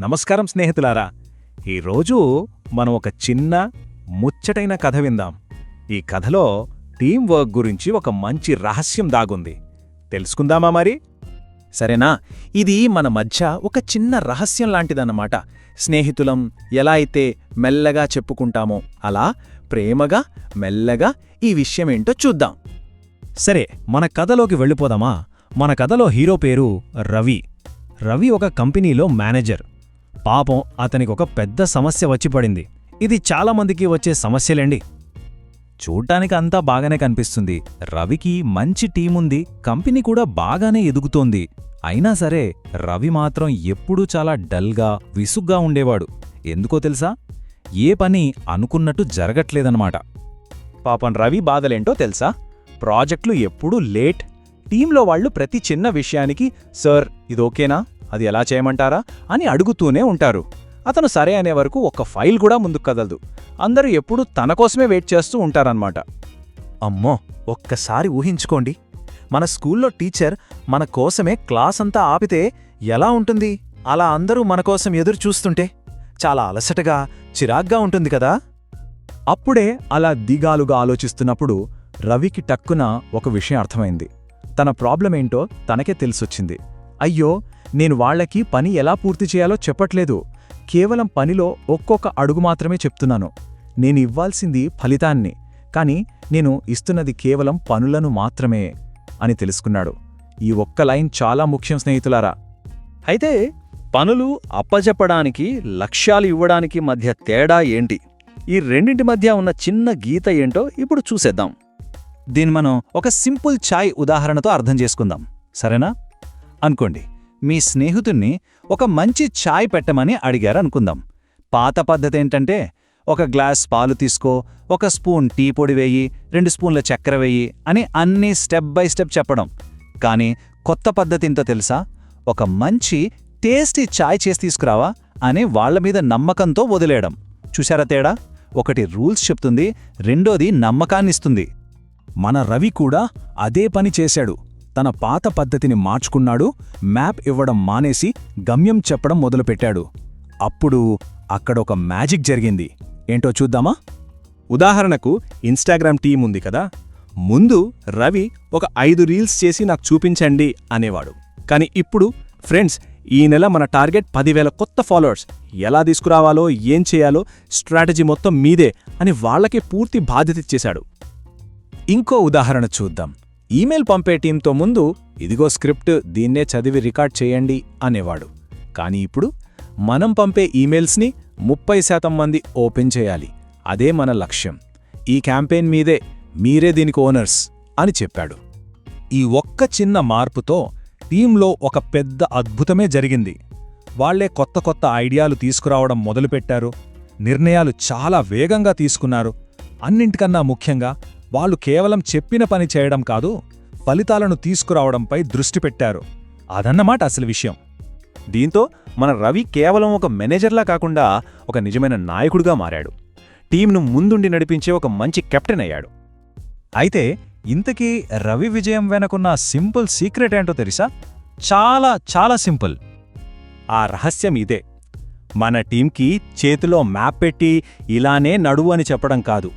నమస్కారం స్నేహితులారా ఈరోజు మనం ఒక చిన్న ముచ్చటైన కథ విందాం. ఈ కథలో టీం వర్క్ గురించి ఒక మంచి రహస్యం దాగుంది. తెలుసుకుందామా మరి? సరేనా? ఇది మన మధ్య ఒక చిన్న రహస్యం లాంటిదన్నమాట. స్నేహితులం ఎలా అయితే మెల్లగా చెప్పుకుంటామో అలా ప్రేమగా మెల్లగా ఈ విషయమేంటో చూద్దాం. సరే మన కథలోకి వెళ్ళిపోదామా? మన కథలో హీరో పేరు రవి. రవి ఒక కంపెనీలో మేనేజర్. పాపం అతనికి ఒక పెద్ద సమస్య వచ్చిపడింది ఇది చాలామందికి వచ్చే సమస్యలేండి. చూడ్డానికి అంతా బాగానే కనిపిస్తుంది. రవికి మంచి టీముంది. కంపెనీ కూడా బాగానే ఎదుగుతోంది. అయినా సరే రవి మాత్రం ఎప్పుడూ చాలా డల్గా విసుగ్గా ఉండేవాడు. ఎందుకో తెలుసా? ఏ పని అనుకున్నట్టు జరగట్లేదన్నమాట. పాపం రవి బాధలేంటో తెలుసా? ప్రాజెక్టులు ఎప్పుడూ లేట్. టీంలో వాళ్ళు ప్రతి చిన్న విషయానికి సర్ ఇది ఓకేనా అది ఎలా చేయమంటారా అని అడుగుతూనే ఉంటారు. అతను సరే అనే వరకు ఒక ఫైల్ కూడా ముందుకు కదలదు. అందరూ ఎప్పుడూ తన కోసమే వెయిట్ చేస్తూ ఉంటారన్నమాట. అమ్మో ఒక్కసారి ఊహించుకోండి. మన స్కూల్లో టీచర్ మన కోసమే క్లాస్ అంతా ఆపితే ఎలా ఉంటుంది? అలా అందరూ మన కోసం ఎదురు చూస్తుంటే చాలా అలసటగా చిరాగ్గా ఉంటుంది కదా? అప్పుడే అలా దిగాలుగా ఆలోచిస్తున్నప్పుడు రవికి టక్కున ఒక విషయం అర్థమైంది. తన ప్రాబ్లం ఏంటో తనకే తెలిసొచ్చింది. అయ్యో నేను వాళ్ళకి పని ఎలా పూర్తి చేయాలో చెప్పట్లేదు. కేవలం పనిలో ఒక్కొక్క అడుగు మాత్రమే చెప్తున్నాను. నేను ఇవ్వాల్సింది ఫలితాన్ని కాని నేను ఇస్తున్నది కేవలం పనులను మాత్రమే అని తెలుసుకున్నాడు. ఈ ఒక్క లైన్ చాలా ముఖ్యం స్నేహితులారా. అయితే పనులు అప్పజెప్పడానికి లక్ష్యాలు ఇవ్వడానికి మధ్య తేడా ఏంటి? ఈ రెండింటి మధ్య ఉన్న చిన్న గీత ఏంటో ఇప్పుడు చూసేద్దాం. దీన్ని మనం ఒక సింపుల్ ఛాయ్ ఉదాహరణతో అర్థం చేసుకుందాం. సరేనా? అనుకోండి. మీ స్నేహితుణ్ణి ఒక మంచి ఛాయ్ పెట్టమని అడిగారనుకుందాం. పాత పద్ధతి ఏంటంటే ఒక గ్లాస్ పాలు తీసుకో ఒక స్పూన్ టీ పొడి వేయి రెండు స్పూన్ల చక్కెర వేయి అని అన్నీ స్టెప్ బై స్టెప్ చెప్పడం. కానీ కొత్త పద్ధతి ఏంటో తెలుసా? ఒక మంచి టేస్టీ ఛాయ్ చేసి తీసుకురావా అని వాళ్ళ మీద నమ్మకంతో వదిలేయడం. చూశారా తేడా? ఒకటి రూల్స్ చెప్తుంది రెండోది నమ్మకాన్నిస్తుంది. మన రవి కూడా అదే పని చేశాడు. తన పాత పద్ధతిని మార్చుకున్నాడు మ్యాప్ ఇవ్వడం మానేసి గమ్యం చెప్పడం మొదలుపెట్టాడు. అప్పుడు అక్కడొక మ్యాజిక్ జరిగింది. ఏంటో చూద్దామా? ఉదాహరణకు ఇన్స్టాగ్రామ్ టీం ఉంది కదా. ముందు రవి ఒక ఐదు రీల్స్ చేసి నాకు చూపించండి అనేవాడు. కానీ ఇప్పుడు ఫ్రెండ్స్ ఈ నెల మన టార్గెట్ పదివేల కొత్త ఫాలోవర్స్. ఎలా తీసుకురావాలో ఏం చేయాలో స్ట్రాటజీ మొత్తం మీదే అని వాళ్ళకే పూర్తి బాధ్యత ఇచ్చేశాడు. ఇంకో ఉదాహరణ చూద్దాం. ఈమెయిల్ పంపే టీంతో ముందు ఇదిగో స్క్రిప్ట్ దీన్నే చదివి రికార్డ్ చేయండి అనేవాడు. కానీ ఇప్పుడు మనం పంపే ఈమెయిల్స్ని ముప్పై శాతం మంది ఓపెన్ చేయాలి. అదే మన లక్ష్యం. ఈ క్యాంపెయిన్ మీదే మీరే దీనికి ఓనర్స్ అని చెప్పాడు. ఈ ఒక్క చిన్న మార్పుతో టీంలో ఒక పెద్ద అద్భుతమే జరిగింది. వాళ్ళే కొత్త కొత్త ఐడియాలు తీసుకురావడం మొదలుపెట్టారు. నిర్ణయాలు చాలా వేగంగా తీసుకున్నారు. అన్నింటికన్నా ముఖ్యంగా వాళ్ళు కేవలం చెప్పిన పని చేయడం కాదు ఫలితాలను తీసుకురావడంపై దృష్టి పెట్టారు. అదన్నమాట అసలు విషయం. దీంతో మన రవి కేవలం ఒక మేనేజర్లా కాకుండా ఒక నిజమైన నాయకుడిగా మారాడు. టీంను ముందుండి నడిపించే ఒక మంచి కెప్టెన్ అయ్యాడు. అయితే ఇంతకీ రవి విజయం వెనకున్న సింపుల్ సీక్రెట్ ఏంటో తెలుసా? చాలా చాలా సింపుల్. ఆ రహస్యం ఇదే. మన టీంకి చేతిలో మ్యాప్ పెట్టి ఇలానే నడువు అని చెప్పడం కాదు.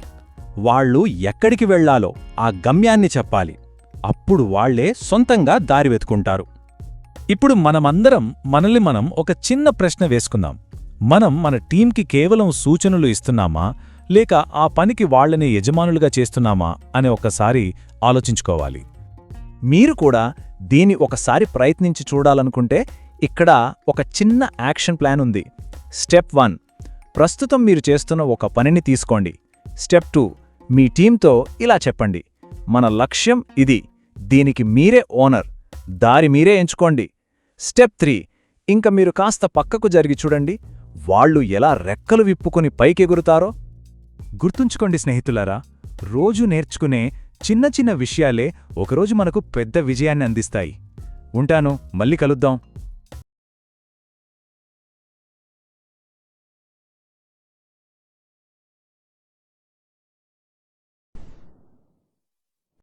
వాళ్ళు ఎక్కడికి వెళ్ళాలో ఆ గమ్యాన్ని చెప్పాలి. అప్పుడు వాళ్ళే సొంతంగా దారి వెతుకుంటారు ఇప్పుడు మనమందరం మనల్ని మనం ఒక చిన్న ప్రశ్న వేసుకుందాం. మనం మన టీంకి కేవలం సూచనలు ఇస్తున్నామా? లేక ఆ పనికి వాళ్ళని యజమానులుగా చేస్తున్నామా? అని ఒకసారి ఆలోచించుకోవాలి. మీరు కూడా దీన్ని ఒకసారి ప్రయత్నించి చూడాలనుకుంటే ఇక్కడ ఒక చిన్న యాక్షన్ ప్లాన్ ఉంది. Step one. ప్రస్తుతం మీరు చేస్తున్న ఒక పనిని తీసుకోండి. Step two. మీ టీంతో ఇలా చెప్పండి. మన లక్ష్యం ఇది. దీనికి మీరే ఓనర్. దారి మీరే ఎంచుకోండి. Step three. ఇంక మీరు కాస్త పక్కకు జరిగి చూడండి. వాళ్ళు ఎలా రెక్కలు విప్పుకొని పైకెగురుతారో? గుర్తుంచుకోండి స్నేహితులారా రోజు నేర్చుకునే చిన్న చిన్న విషయాలే ఒకరోజు మనకు పెద్ద విజయాన్ని అందిస్తాయి. ఉంటాను మళ్ళీ కలుద్దాం.